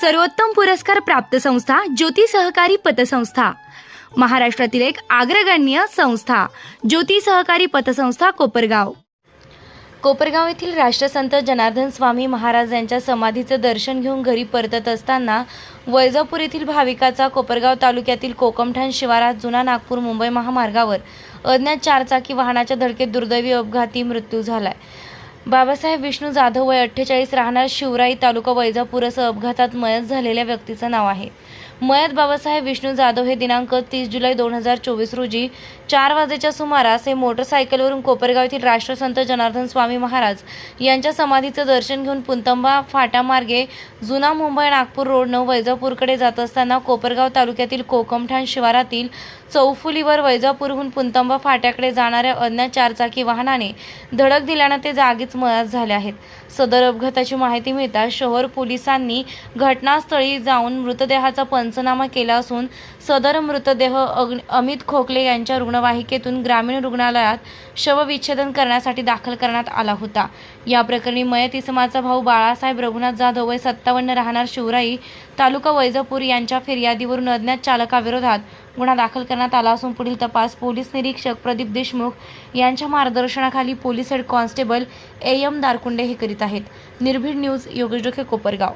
सर्वोत्तम पुरस्कार प्राप्त संस्था ज्योती सहकारी पतसंस्था. महाराष्ट्रातील एक अग्रगण्य संस्था ज्योती सहकारी पतसंस्था कोपरगाव. कोपरगाव येथील राष्ट्रसंत जनार्दन स्वामी महाराज यांच्या समाधीचं दर्शन घेऊन घरी परतत असताना वैजापूर येथील भाविकाचा कोपरगाव तालुक्यातील कोकमठाण शिवारात जुना नागपूर मुंबई महामार्गावर अज्ञात चारचाकी वाहनाच्या धडकेत दुर्दैवी अपघाती मृत्यू झालाय. बाबासाहेब विष्णू जाधव वय अठ्ठेचाळीस राहणार शिवराई तालुका वैजापूर असं अपघातात मयत झालेल्या व्यक्तीचं नाव आहे. मयत बाबासाहेब विष्णू जाधव हे दिनांक तीस जुलै दोन हजार चोवीस रोजी चार वाजेच्या सुमारास हे मोटरसायकलवरून कोपरगाव येथील राष्ट्रसंत जनार्दन स्वामी महाराज यांच्या समाधीचं दर्शन घेऊन पुंतंबा फाटामार्गे जुना मुंबई नागपूर रोडनं वैजापूरकडे जात असताना कोपरगाव तालुक्यातील कोकमठाण शिवारातील चौफुलीवर वैजापूरहून पुंतंबा फाट्याकडे जाणाऱ्या अज्ञात चारचाकी वाहनाने धडक दिल्यानं ते जागीच मयात झाले आहेत. सदर अपघाताची माहिती मिळताच शहर पोलिसांनी घटनास्थळी जाऊन मृतदेहाचा पंचनामा केला असून सदर मृतदेह अमित खोकले यांच्या रुग्णवाहिकेतून ग्रामीण रुग्णालयात शवविच्छेदन करण्यासाठी दाखल करण्यात आला होता. या प्रकरणी मयत इसमाचा भाऊ बाळासाहेब रघुनाथ जाधव वय सत्तावन्न राहणार शिवराई तालुका वैजापूर यांच्या फिर्यादीवरून अज्ञात चालकाविरोधात गुन्हा दाखल करण्यात आला असून पुढील तपास पोलीस निरीक्षक प्रदीप देशमुख यांच्या मार्गदर्शनाखाली police head constable A M Darkunde हे करीत आहेत. निर्भीड न्यूज योगेश डोके कोपरगाव.